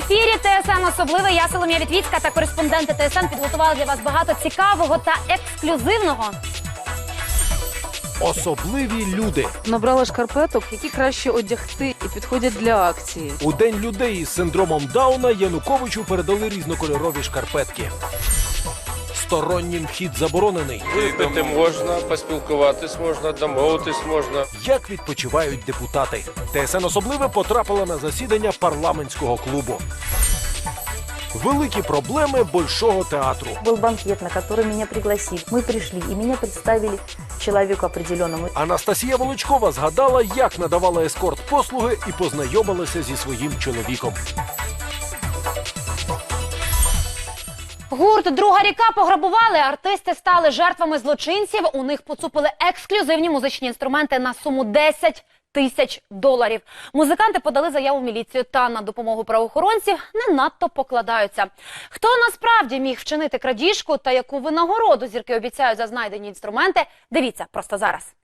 Ефірі. ТСН особливе. Я Соломія Вітвіцька та кореспонденти ТСН підготували для вас багато цікавого та ексклюзивного. Особливі люди Набрала шкарпеток, які краще одягти і підходять для акції. у день людей із синдромом Дауна Януковичу передали різнокольорові шкарпетки. Стороннім вхід заборонений. Випити можна, поспілкуватись можна, домовитись можна. Як відпочивають депутати? ТСН особливе потрапила на засідання парламентського клубу. Великі проблеми большого театру. Был банкет, на который меня пригласили. Мы пришли, и меня представили человеку определенному. Анастасія Волочкова згадала, як надавала ескорт послуги і познайомилася зі своїм чоловіком. Гурт Друга ріка пограбували. Артисти стали жертвами злочинців. У них поцупили ексклюзивні музичні інструменти на суму 10 тисяч доларів. Музиканти подали заяву в міліцію та на допомогу правоохоронців не надто покладаються. Хто насправді міг вчинити крадіжку та яку винагороду зірки обіцяють за знайдені інструменти? Дивіться просто зараз.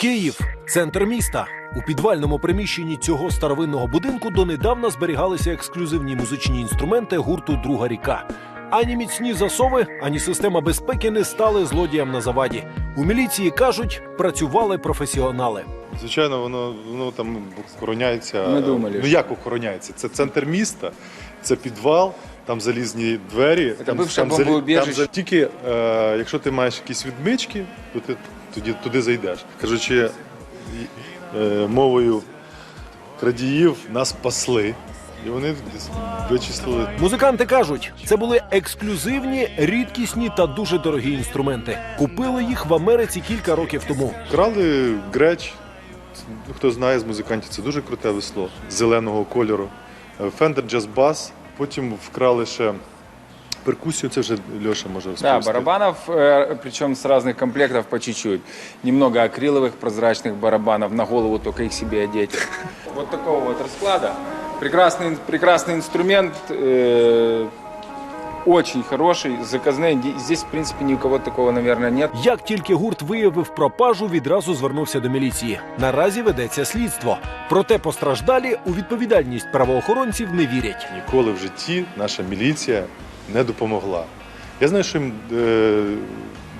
Київ центр міста. У підвальному приміщенні цього старовинного будинку донедавна зберігалися ексклюзивні музичні інструменти гурту Друга ріка. Ані міцні засови, ані система безпеки не стали злодіям на заваді. У міліції кажуть, працювали професіонали. Звичайно, воно, воно там охороняється. Ми думали, Ну як охороняється? Це центр міста, це підвал, там залізні двері. Це там, там, там за- тільки е, якщо ти маєш якісь відмички, то ти тоді туди зайдеш. Кажучи, е, мовою крадіїв нас пасли. І вони вичислили Музиканти кажуть, це були ексклюзивні, рідкісні та дуже дорогі інструменти. Купили їх в Америці кілька років тому. Крали греч. Ну, Хто знає з музикантів, це дуже круте весло зеленого кольору. Е, Fender Jazz Bass. Потім вкрали ще перкусію, це вже Льоша може Да, розповісти. барабанов, э, причем с разных комплектов по чуть-чуть. Немного акриловых прозрачных барабанов, на голову только их себе одеть. Вот такого вот расклада. Прекрасный, прекрасный инструмент, э, очень хороший, заказной. Ди- Здесь, в принципе, ни у кого такого, наверное, нет. Як тільки гурт виявив пропажу, відразу звернувся до міліції. Наразі ведеться слідство. Проте постраждалі у відповідальність правоохоронців не вірять. Ніколи в житті наша міліція не допомогла. Я знаю, що їм е,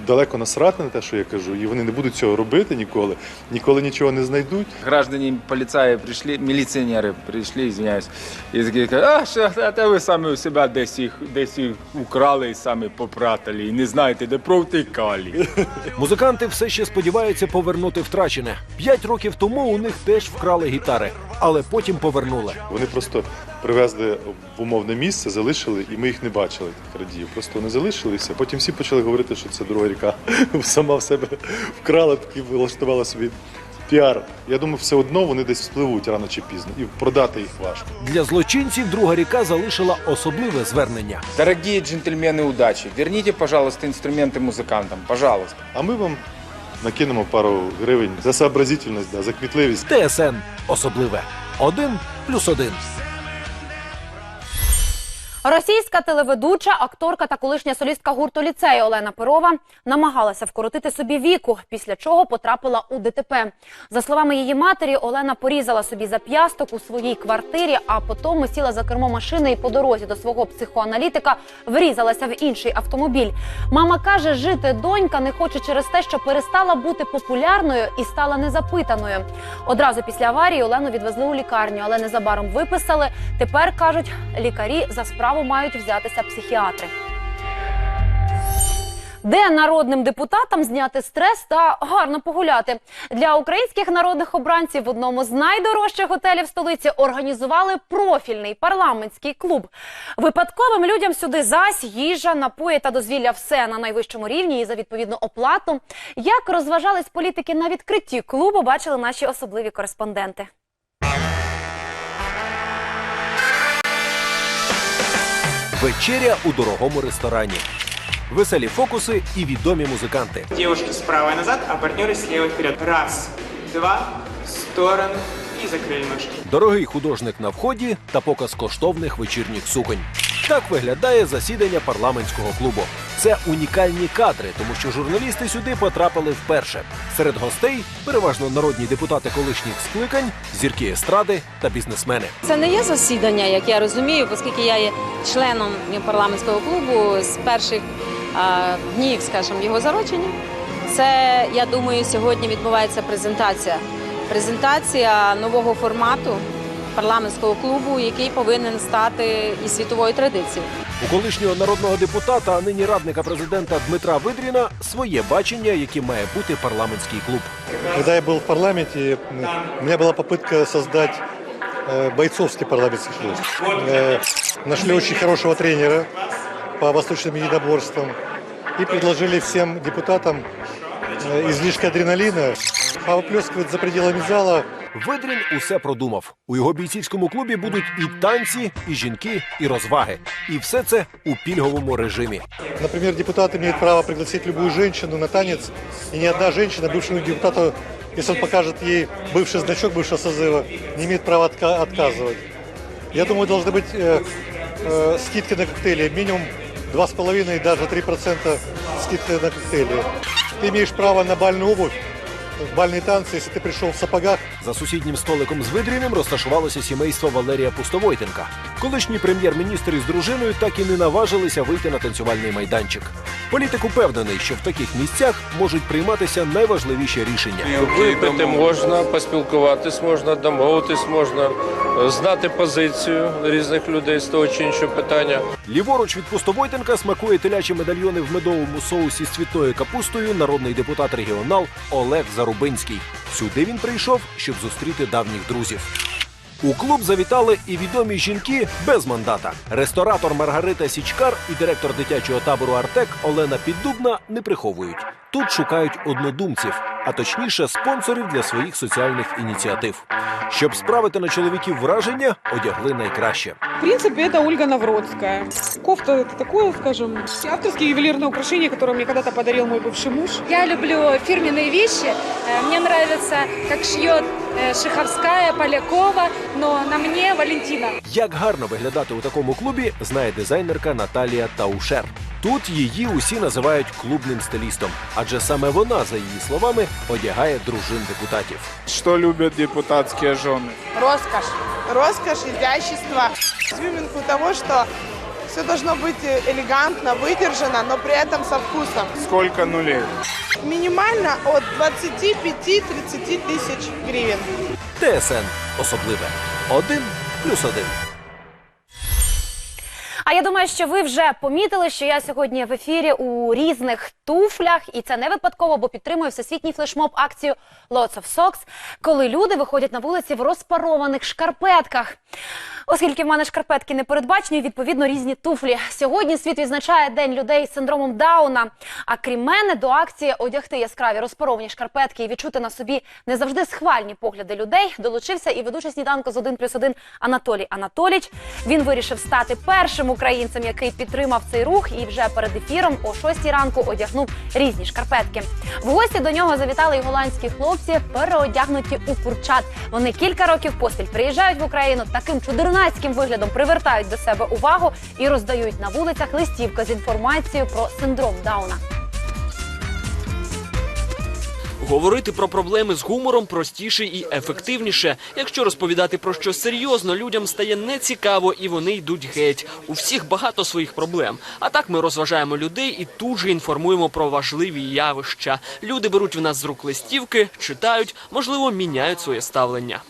далеко насрати на те, що я кажу, і вони не будуть цього робити ніколи, ніколи нічого не знайдуть. Граждане полицаи пришли, милиционеры пришли, извиняюсь, и такие, а, що, это ви самі у себе десь їх, десь їх украли і самі попратали, і не знаєте, де провтикали. Музиканти все ще сподіваються повернути втрачене. П'ять років тому у них теж вкрали гітари, але потім повернули. Вони просто привезли в умовне місце, залишили, і ми їх не бачили, тих крадіїв. Просто вони залишилися. Потім всі почали говорити, що це друга ріка сама в себе вкрала, таки влаштувала собі піар. Я думаю, все одно вони десь спливуть рано чи пізно, і продати їх важко. Для злочинців друга ріка залишила особливе звернення. Дорогие джентльмены удачи, верните, пожалуйста, инструменты музыкантам, пожалуйста. А ми вам накинемо пару гривень за сообразительність, да, за кмітливість. ТСН особливе. Один плюс один. Російська телеведуча, акторка та колишня солістка гурту ліцею Олена Перова намагалася вкоротити собі віку, після чого потрапила у ДТП. За словами її матері, Олена порізала собі зап'ясток у своїй квартирі, а потім сіла за кермо машини і по дорозі до свого психоаналітика врізалася в інший автомобіль. Мама каже, жити донька не хоче через те, що перестала бути популярною і стала незапитаною. Одразу після аварії Олену відвезли у лікарню, але незабаром виписали. Тепер кажуть, лікарі за справу мають взятися психіатри. Де народним депутатам зняти стрес та гарно погуляти для українських народних обранців в одному з найдорожчих готелів столиці організували профільний парламентський клуб. Випадковим людям сюди зась їжа, напої та дозвілля все на найвищому рівні і за відповідну оплату. Як розважались політики на відкритті клубу, бачили наші особливі кореспонденти. Вечеря у дорогому ресторані. Веселі фокуси і відомі музиканти. Дівушки справа назад, а партнери сліва вперед. Раз, два, сторони і закрили ножки. Дорогий художник на вході та показ коштовних вечірніх суконь. Так виглядає засідання парламентського клубу. Це унікальні кадри, тому що журналісти сюди потрапили вперше. Серед гостей переважно народні депутати колишніх скликань, зірки естради та бізнесмени. Це не є засідання, як я розумію, оскільки я є членом парламентського клубу з перших а, днів, скажімо, його зародження. Це, я думаю, сьогодні відбувається презентація. Презентація нового формату парламентського клубу, який повинен стати і світовою традицією. У колишнього народного депутата, а нині радника президента Дмитра Видріна своє бачення, яким має бути парламентський клуб. Когда я был в парламенте, у меня была попытка создать э, бойцовский парламентский клуб. Э, Нашли очень хорошего тренера по восточным единоборствам и предложили всем депутатам э, излишки адреналина поплескивать за пределами зала Видрін усе продумав. У його бійцівському клубі будуть і танці, і жінки, і розваги. І все це у пільговому режимі. Например, депутат имеет право пригласить любую женщину на танец, и ни одна женщина бывшему депутату, если он покажет ей бывший значок бывшего созыва, не имеет права отка- отказывать. Я думаю, должны быть э, э, скидки на коктейли, минимум 2,5 и даже 3% скидки на коктейли. Ты имеешь право на бальную обувь, бальные танцы, если ты пришел в сапогах, За сусіднім столиком з Видріним розташувалося сімейство Валерія Пустовойтенка. Колишній прем'єр-міністр із дружиною так і не наважилися вийти на танцювальний майданчик. Політик упевнений, що в таких місцях можуть прийматися найважливіші рішення. Випити можна, поспілкуватись можна, домовитись можна, знати позицію різних людей з того чи іншого питання. Ліворуч від Пустовойтенка смакує телячі медальйони в медовому соусі з цвітною капустою народний депутат регіонал Олег Зарубинський. Сюди він прийшов, щоб зустріти давніх друзів. У клуб завітали і відомі жінки без мандата. Ресторатор Маргарита Січкар і директор дитячого табору Артек Олена Піддубна не приховують. Тут шукають однодумців, а точніше спонсорів для своїх соціальних ініціатив. Щоб справити на чоловіків враження, одягли найкраще. В принципе, это Ольга Навродская. Кофта это такое, скажем, авторские ювелирные украшения, которые мне когда-то подарил мой бывший муж. Я люблю фирменные вещи. Э, Мне нравится, как шьет э, Шиховская, Полякова, но на мне Валентина. Як гарно виглядати у такому клубі, знає дизайнерка Наталія Таушер. Тут її усі називають клубним стилістом, адже саме вона, за її словами, одягає дружин депутатів. Что любят депутатские жены? Роскошь. Роскошь, изящество. Изюминку того, что все должно быть элегантно, выдержано, но при этом со вкусом. Сколько нулей? Минимально от 25-30 тысяч гривен. ТСН особливе. Один плюс один. А я думаю, що ви вже помітили, що я сьогодні в ефірі у різних туфлях, і це не випадково, бо підтримую всесвітній флешмоб акцію Lots of Socks, коли люди виходять на вулиці в розпарованих шкарпетках. Оскільки в мене шкарпетки не передбачені, відповідно різні туфлі. Сьогодні світ відзначає День людей з синдромом Дауна. А крім мене, до акції одягти яскраві розпаровані шкарпетки і відчути на собі не завжди схвальні погляди людей. Долучився і ведучий сніданку з 1 плюс 1 Анатолій Анатоліч. Він вирішив стати першим українцем, який підтримав цей рух, і вже перед ефіром о 6 ранку одягнув різні шкарпетки. В гості до нього завітали й голландські хлопці, переодягнуті у курчат. Вони кілька років поспіль приїжджають в Україну таким чудернацьким виглядом, привертають до себе увагу і роздають на вулицях листівки з інформацією про синдром Дауна. Говорити про проблеми з гумором простіше і ефективніше. Якщо розповідати про щось серйозно, людям стає нецікаво і вони йдуть геть. У всіх багато своїх проблем. А так ми розважаємо людей і тут же інформуємо про важливі явища. Люди беруть в нас з рук листівки, читають, можливо, міняють своє ставлення.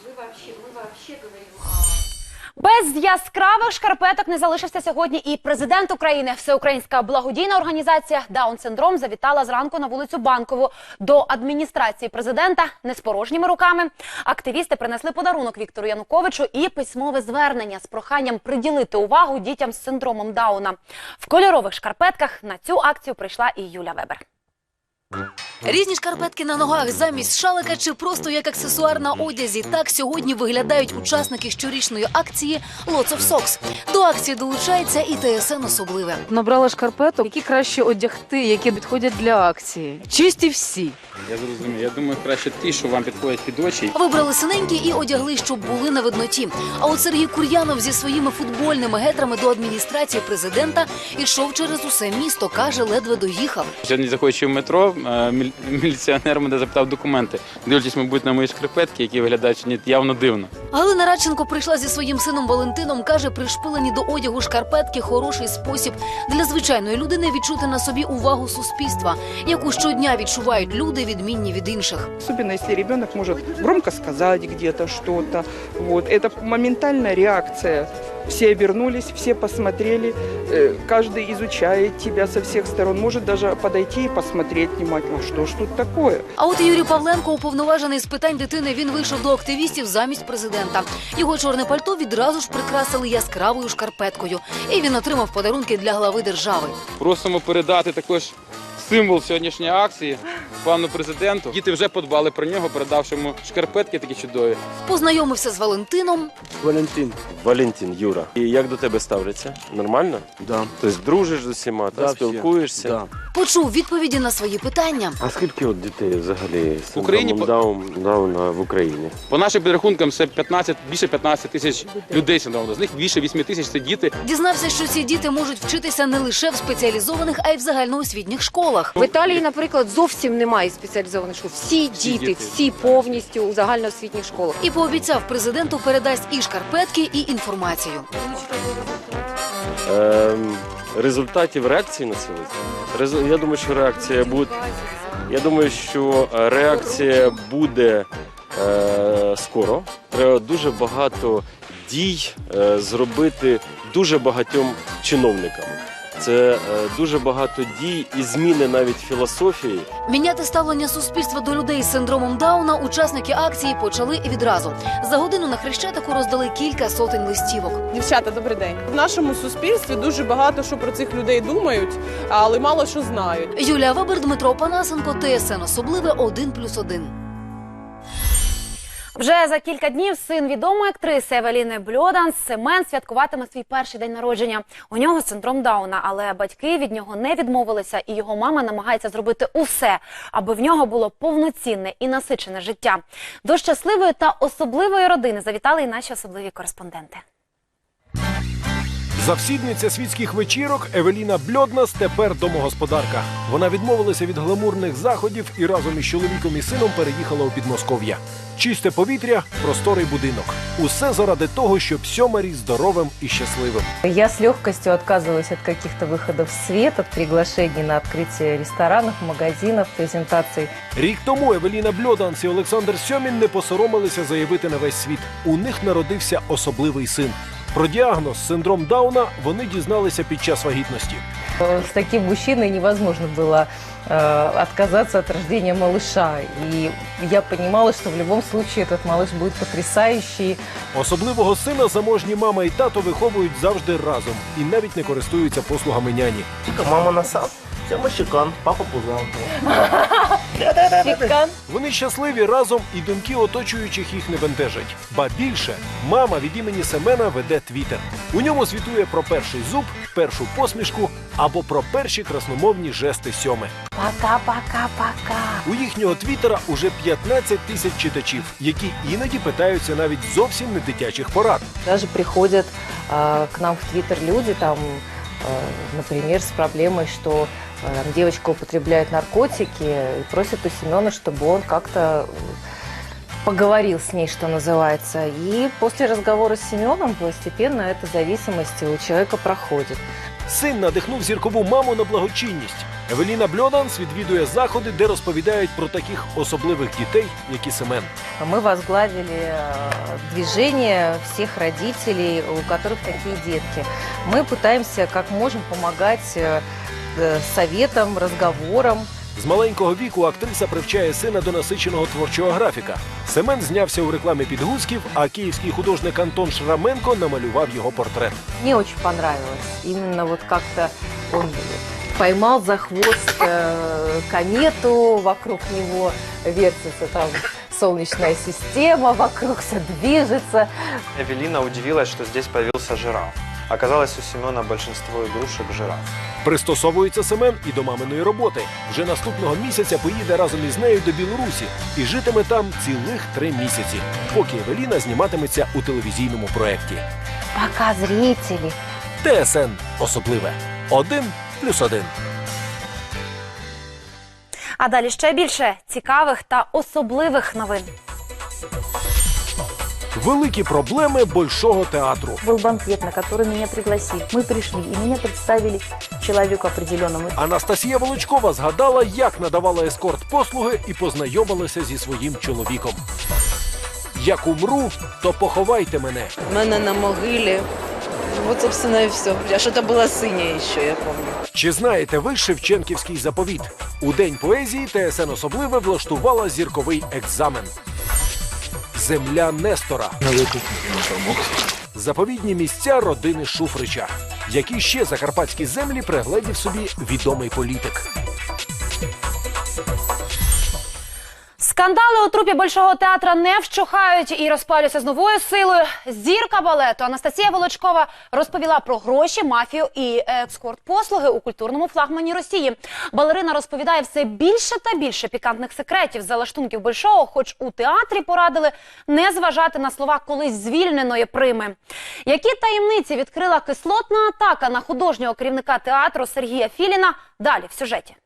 Без яскравих шкарпеток не залишився сьогодні і президент України. Всеукраїнська благодійна організація Даун Синдром завітала зранку на вулицю Банкову до адміністрації президента не з порожніми руками. Активісти принесли подарунок Віктору Януковичу і письмове звернення з проханням приділити увагу дітям з синдромом Дауна. В кольорових шкарпетках на цю акцію прийшла і Юля Вебер. Різні шкарпетки на ногах замість шалика чи просто як аксесуар на одязі. Так сьогодні виглядають учасники щорічної акції Lots of Socks. До акції долучається і ТСН особливе. Набрала шкарпеток, які краще одягти, які підходять для акції. Чисті всі. Я зрозумів. Я думаю, краще ті, що вам підходять під очі. Вибрали синенькі і одягли, щоб були на видноті. А от Сергій Кур'янов зі своїми футбольними гетрами до адміністрації президента йшов через усе місто. каже, ледве доїхав. Сьогодні заходячи в метро, міліціонер мене запитав документи. Дивлячись, мабуть, на мої шкарпетки, які виглядають явно дивно. Галина Радченко прийшла зі своїм сином Валентином. каже, пришпилені до одягу шкарпетки хороший спосіб для звичайної людини відчути на собі увагу суспільства, яку щодня відчувають люди, відмінні від інших. Особенно если ребенок может громко сказать где-то что-то. Вот. Это моментальная реакция. Все обернулись, все посмотрели, э, каждый изучает тебя со всех сторон, может даже подойти и посмотреть внимательно, что ж тут такое. А от Юрій Павленко, уповноважений з питань дитини, він вийшов до активістів замість президента. Його чорне пальто відразу ж прикрасили яскравою шкарпеткою, і він отримав подарунки для глави держави. Просимо передати також символ сьогоднішньої акції пану президенту. Діти вже подбали про нього, передавши йому шкарпетки такі чудові. Познайомився з Валентином. Валентин. Валентин, Юра. І як до тебе ставляться? Нормально? Да. Тобто дружиш з усіма, та, спілкуєшся? Да. Почув відповіді на свої питання. А скільки от дітей взагалі з В Україні синдромом Даун, Дауна в Україні? По нашим підрахункам, це 15, більше 15 тисяч людей синдромом. З них більше 8 тисяч це діти. Дізнався, що ці діти можуть вчитися не лише в спеціалізованих, а й в загальноосвітніх школах. В Італії, наприклад, зовсім немає спеціалізованих школ. Всі діти, всі повністю у загальноосвітніх школах. І пообіцяв президенту передасть і шкарпетки, і інформацію. Ем, результатів реакції на це Я думаю, що реакція буде. Я думаю, що е, реакція буде е, скоро. Треба дуже багато дій е, зробити дуже багатьом чиновникам. Це е, дуже багато дій і зміни навіть філософії. Міняти ставлення суспільства до людей з синдромом Дауна учасники акції почали відразу. За годину на хрещатику роздали кілька сотень листівок. Дівчата, добрий день. В нашому суспільстві дуже багато що про цих людей думають, але мало що знають. Юлія Вебер, Дмитро Панасенко, ТСН особливе 1+,1. Вже за кілька днів син відомої актриси Евеліни Бльодан Семен святкуватиме свій перший день народження. У нього синдром Дауна, але батьки від нього не відмовилися, і його мама намагається зробити усе, аби в нього було повноцінне і насичене життя. До щасливої та особливої родини завітали і наші особливі кореспонденти. Завсідниця світських вечірок Евеліна Бльоднас тепер домогосподарка. Вона відмовилася від гламурних заходів і разом із чоловіком і сином переїхала у Підмосков'я. Чисте повітря, просторий будинок. Усе заради того, щоб сьома ріс здоровим і щасливим. Я с легкостью отказывалась от каких-то выходов в свет, от приглашений на открытие ресторанов, магазинов, презентаций. Рік тому Евеліна Бльоданс і Олександр Сьомін не посоромилися заявити на весь світ. У них народився особливий син. Про діагноз синдром Дауна вони дізналися під час вагітності. Э, С таким мужчиной невозможно было э, отказаться от рождения малыша. И я понимала, что в любом случае этот малыш будет потрясающий. Особливого сина заможні мама і тато виховують завжди разом і навіть не користуються послугами няні. Мама насад, Сьома щекан, папа пузанку. Фикан. Вони щасливі разом, і думки оточуючих їх не бентежать. Ба більше мама від імені Семена веде твіттер. У ньому звітує про перший зуб, першу посмішку або про перші красномовні жести сьоми. Пока-пока-пока. У їхнього твіттера уже 15 тисяч читачів, які іноді питаються навіть зовсім не дитячих порад. Даже приходят э, к нам в Твиттер люди, там, э, например, с проблемой, что э, там девочка употребляет наркотики и просят у Семена, чтобы он как-то э, поговорил с ней, что называется. И после разговора с Семеном постепенно эта зависимость у человека проходит. Син надихнув зіркову маму на благочинність. Евеліна Бльоданс відвідує заходи, де розповідають про таких особливих дітей, як і Семен. Мы возглавили э, движение всех родителей, у которых такие детки. Мы пытаемся как можем помогать э, э, советам, разговорам. З маленького віку актриса привчає сина до насиченого творчого графіка. Семен знявся у рекламі підгузків, а київський художник Антон Шраменко намалював його портрет. Мне очень понравилось. Именно вот как-то он поймал за хвост э, комету, вокруг него вертится там солнечная система, вокруг все движется. Эвелина удивилась, что здесь появился жираф. Оказалось, у Семена большинство игрушек жираф. Пристосовується Семен і до маминої роботи. Вже наступного місяця поїде разом із нею до Білорусі і житиме там цілих три місяці, поки Евеліна зніматиметься у телевізійному проєкті. Пока зрители. ТСН особливе. Один плюс один. А далі ще більше цікавих та особливих новин. Великі проблеми большого театру. Был банкет, на который меня пригласили. Мы пришли, и меня представили человеку определенному. Анастасія Волочкова згадала, як надавала ескорт послуги і познайомилася зі своїм чоловіком. Як умру, то поховайте мене. У мене на могилі. Вот, собственно, и все. А что-то было синее еще, я помню. Чи знаєте ви Шевченківський заповіт? У день поезії ТСН особливе влаштувала зірковий екзамен. Земля Нестора. Заповідні місця родини Шуфрича. Які ще закарпатські землі пригледів собі відомий політик. Скандали у трупі Большого театра не вщухають і розпалюються з новою силою. Зірка балету Анастасія Волочкова розповіла про гроші, мафію і екскорт послуги у культурному флагмані Росії. Балерина розповідає все більше та більше пікантних секретів за лаштунків Большого, хоч у театрі порадили не зважати на слова колись звільненої прими. Які таємниці відкрила кислотна атака на художнього керівника театру Сергія Філіна? Далі в сюжеті.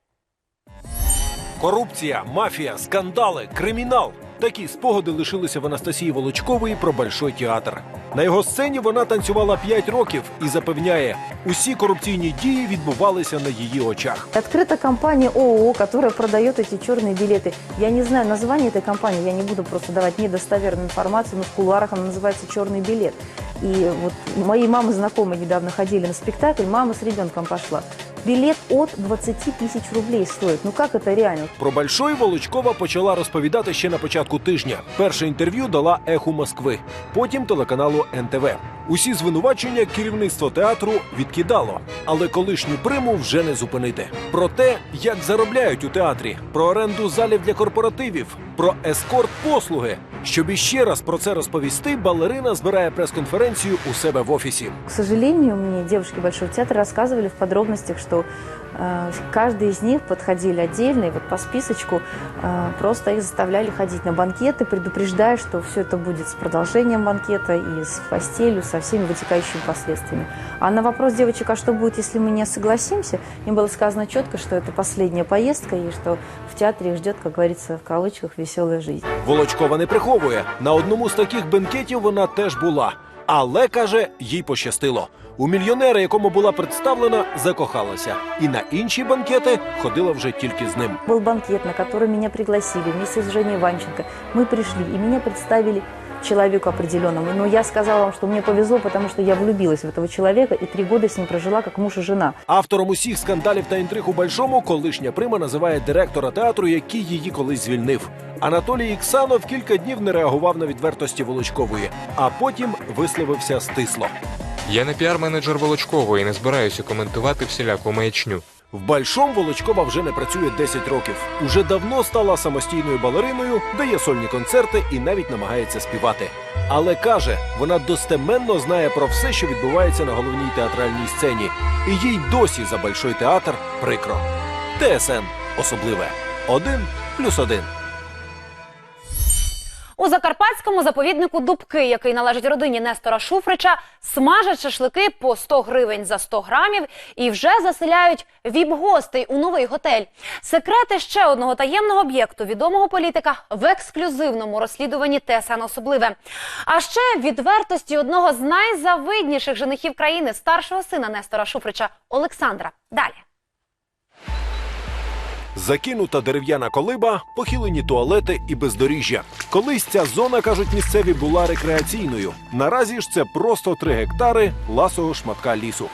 Корупція, мафія, скандали, кримінал. Такі спогади лишилися в Анастасії Волочкової про Большой театр. На його сцені вона танцювала 5 років і запевняє, усі корупційні дії відбувалися на її очах. Открыта компания ООО, которая продает эти черные билеты. Я не знаю название этой компании, я не буду просто давать недостоверную информацию, но в кулуарах она называется «Черный билет». И вот мои мамы знакомые недавно ходили на спектакль, мама с ребенком пошла. Билет от 20 тысяч рублей стоит. Ну как это реально? Про Большой Волочкова почала розповідати ще на початку тижня. Перше інтерв'ю дала еху Москви, потім телеканалу НТВ. Усі звинувачення керівництво театру відкидало, але колишню приму вже не зупинити. Про те, як заробляють у театрі, про оренду залів для корпоративів, про ескорт послуги. Щоб іще раз про це розповісти, балерина збирає прес-конференцію у себе в офісі. К сожалению, мне девушки Большого театра рассказывали в подробностях, э, каждый из них подходили отдельно, и вот по списочку э, просто их заставляли ходить на банкеты, предупреждая, что все это будет с продолжением банкета и с постелью, со всеми вытекающими последствиями. А на вопрос девочек, а что будет, если мы не согласимся, им было сказано четко, что это последняя поездка, и что в театре их ждет, как говорится, в кавычках, веселая жизнь. Волочкова не приховує. На одному з таких бенкетів вона теж була. Але каже, їй пощастило. У мільйонера, якому була представлена, закохалася. І на інші банкети ходила вже тільки з ним. Был банкет, на который меня пригласили вместе с Женей Ванченко. Мы пришли, и меня представили человеку определенному. Но я сказала вам, что мне повезло, потому что я влюбилась в этого человека и три года с ним прожила как муж и жена. Автором усіх скандалів та інтриг у Большому колишня прима називає директора театру, який її колись звільнив. Анатолій Іксанов кілька днів не реагував на відвертості Волочкової, а потім висловився стисло. Я не піар-менеджер Волочкової не збираюся коментувати всіляку маячню. В Большом Волочкова вже не працює 10 років. Уже давно стала самостійною балериною, дає сольні концерти і навіть намагається співати. Але каже, вона достеменно знає про все, що відбувається на головній театральній сцені, і їй досі за Большой театр прикро. ТСН особливе. Один плюс один. У закарпатському заповіднику Дубки, який належить родині Нестора Шуфрича, смажать шашлики по 100 гривень за 100 грамів і вже заселяють віп-гостей у новий готель. Секрети ще одного таємного об'єкту відомого політика в ексклюзивному розслідуванні ТСН особливе. А ще відвертості одного з найзавидніших женихів країни, старшого сина Нестора Шуфрича Олександра. Далі. Закинута дерев'яна колиба, похилені туалети і бездоріжжя. Колись ця зона, кажуть місцеві, була рекреаційною. Наразі ж це просто три гектари ласого шматка лісу.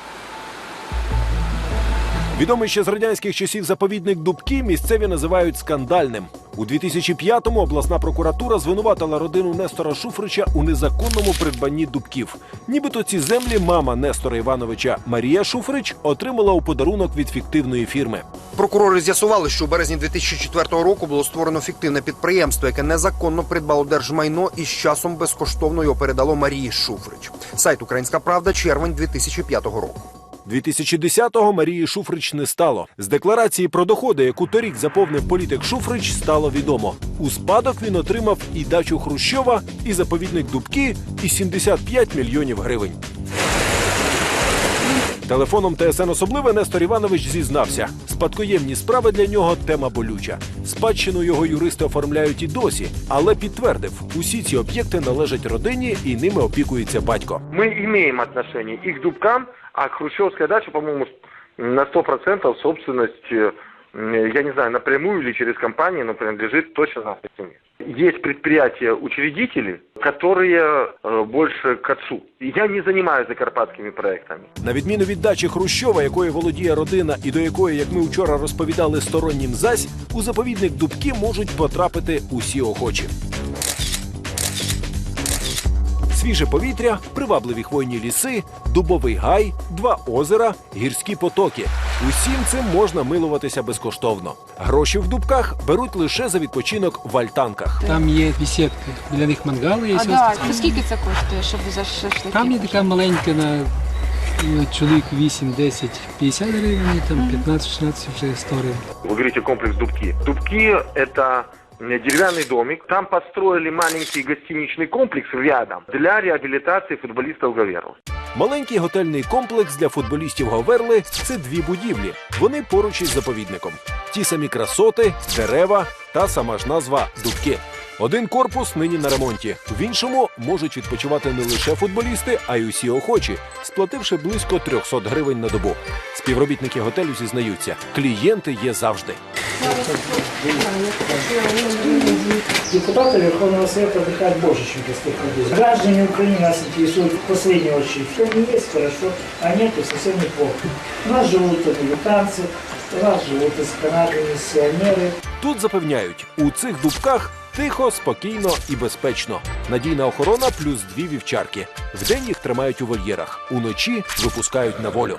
Відомий ще з радянських часів заповідник Дубки місцеві називають скандальним. У 2005-му обласна прокуратура звинуватила родину Нестора Шуфрича у незаконному придбанні дубків. Нібито ці землі мама Нестора Івановича Марія Шуфрич отримала у подарунок від фіктивної фірми. Прокурори з'ясували, що у березні 2004 року було створено фіктивне підприємство, яке незаконно придбало держмайно і з часом безкоштовно його передало Марії Шуфрич. Сайт Українська Правда, червень 2005 року. 2010-го Марії Шуфрич не стало. З декларації про доходи, яку торік заповнив політик Шуфрич, стало відомо. У спадок він отримав і дачу Хрущова, і заповідник Дубки, і 75 мільйонів гривень. Телефоном ТСН особливе Нестор Іванович зізнався. Спадкоємні справи для нього тема болюча. Спадщину його юристи оформляють і досі, але підтвердив, усі ці об'єкти належать родині і ними опікується батько. Ми маємо отношення і к дубкам, а Хрущовська дача, по-моєму, на 100% собственность, я не знаю, напрямую или через компанию, но принадлежит точно нашей семье. Есть предприятия-учредители, которые э, больше к отцу. Я не занимаюсь закарпатскими проектами. На відміну від дачі Хрущова, якою володіє родина, і до якої, як ми вчора розповідали, стороннім зась, у заповідник Дубки можуть потрапити усі охочі. Свіже повітря, привабливі хвойні ліси, дубовий гай, два озера, гірські потоки. Усім цим можна милуватися безкоштовно. Гроші в дубках беруть лише за відпочинок в альтанках. Там є бесідка, біля них мангали є. А да, такі. скільки це коштує, щоб за шашлики? Там є така маленька на ну, чоловік 8, 10, 50 гривень, там 15, 16 вже 100 гривень. Вы говорите комплекс Дубки. Дубки – это м, деревянный домик. Там построили маленький гостиничный комплекс рядом для реабилитации футболистов Гаверу. Маленький готельний комплекс для футболістів Говерли це дві будівлі. Вони поруч із заповідником. Ті самі красоти, дерева та сама ж назва дубки. Один корпус нині на ремонті. В іншому можуть відпочивати не лише футболісти, а й усі охочі, сплативши близько 300 гривень на добу. Співробітники готелю зізнаються, клієнти є завжди. Депутаты Верховного Совета отдыхают больше, чем простых людей. Граждане Украины нас интересуют в последнюю очередь. Что не есть хорошо, а нет, то совсем неплохо. У нас живут американцы, у нас живут из Канады миссионеры. Тут запевняють, у цих дубках тихо, спокійно і безпечно. Надійна охорона плюс дві вівчарки. Вдень їх тримають у вольєрах, уночі випускають на волю.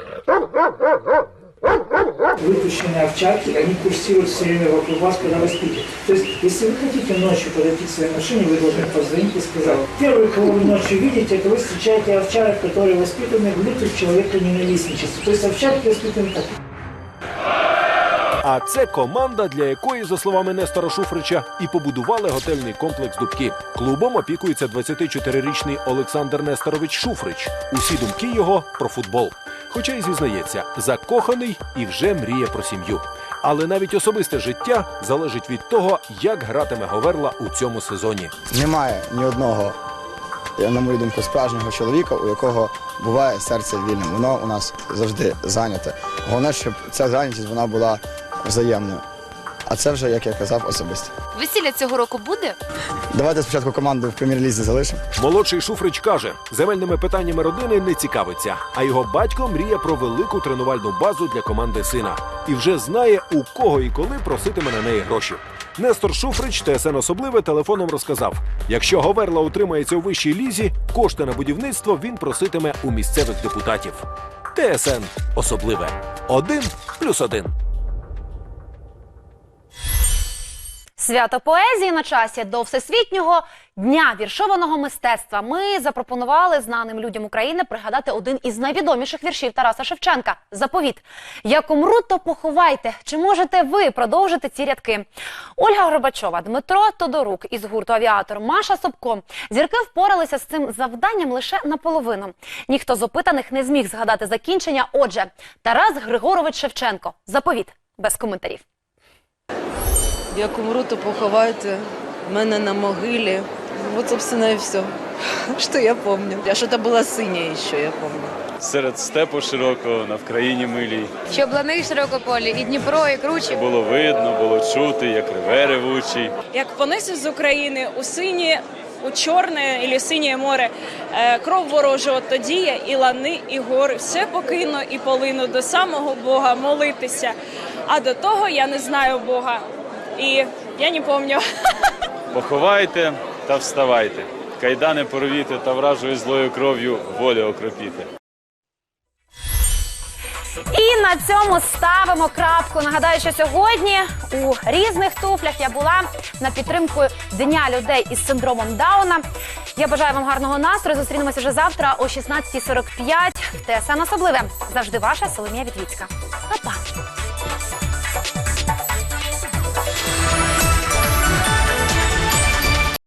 Выпущенные овчарки, они курсируют все время вокруг вас, когда вы спите. То есть, если вы хотите ночью подойти к своей машине, вы должны позвонить и сказать. Первый, кого вы ночью видите, это вы встречаете овчарок, которые воспитаны в лютых человека ненавистничестве. То есть овчарки воспитаны так. А це команда, для якої, за словами Нестора Шуфрича, і побудували готельний комплекс Дубки. Клубом опікується 24-річний Олександр Несторович Шуфрич. Усі думки його про футбол. Хоча й зізнається, закоханий і вже мріє про сім'ю. Але навіть особисте життя залежить від того, як гратиме Говерла у цьому сезоні. Немає ні одного, на мою думку, справжнього чоловіка, у якого буває серце вільним. Воно у нас завжди зайняте. Головне, щоб ця зайнятість вона була взаємною. А це вже, як я казав, особисто. Весілля цього року буде? Давайте спочатку команду в прем'єр-лізі залишимо. Молодший Шуфрич каже, земельними питаннями родини не цікавиться, а його батько мріє про велику тренувальну базу для команди сина і вже знає, у кого і коли проситиме на неї гроші. Нестор Шуфрич ТСН особливе телефоном розказав: якщо Говерла утримається у вищій лізі, кошти на будівництво він проситиме у місцевих депутатів. ТСН особливе один плюс один. Свято поезії на часі до всесвітнього дня віршованого мистецтва. Ми запропонували знаним людям України пригадати один із найвідоміших віршів Тараса Шевченка Заповіт. Як умру, то поховайте. Чи можете ви продовжити ці рядки? Ольга Горбачова, Дмитро Тодорук із гурту Авіатор, Маша Собко. Зірки впоралися з цим завданням лише наполовину. Ніхто з опитаних не зміг згадати закінчення. Отже, Тарас Григорович Шевченко. Заповіт без коментарів. Як умру, то поховайте мене на могилі. Вот, собственно, и все, что я помню. А что-то было синее еще, я помню. Серед степу широкого, на Вкраїні милій. Щоб лани широкополі, і Дніпро, і кручі. Було видно, було чути, як реве ревучий. Як понесу з України у синє, у чорне і синє море, е, кров ворожого тоді і лани, і гори. Все покину і полину до самого Бога молитися. А до того я не знаю Бога. І Я не помню. Поховайте та вставайте. Кайдани порвіте та вражою злою кров'ю волю окропіте. І на цьому ставимо крапку. Нагадаю, що сьогодні у різних туфлях я була на підтримку Дня людей із синдромом Дауна. Я бажаю вам гарного настрою. Зустрінемося вже завтра о 16.45 в ТСН особливе. Завжди ваша Соломія Вітвіцька. Па-па!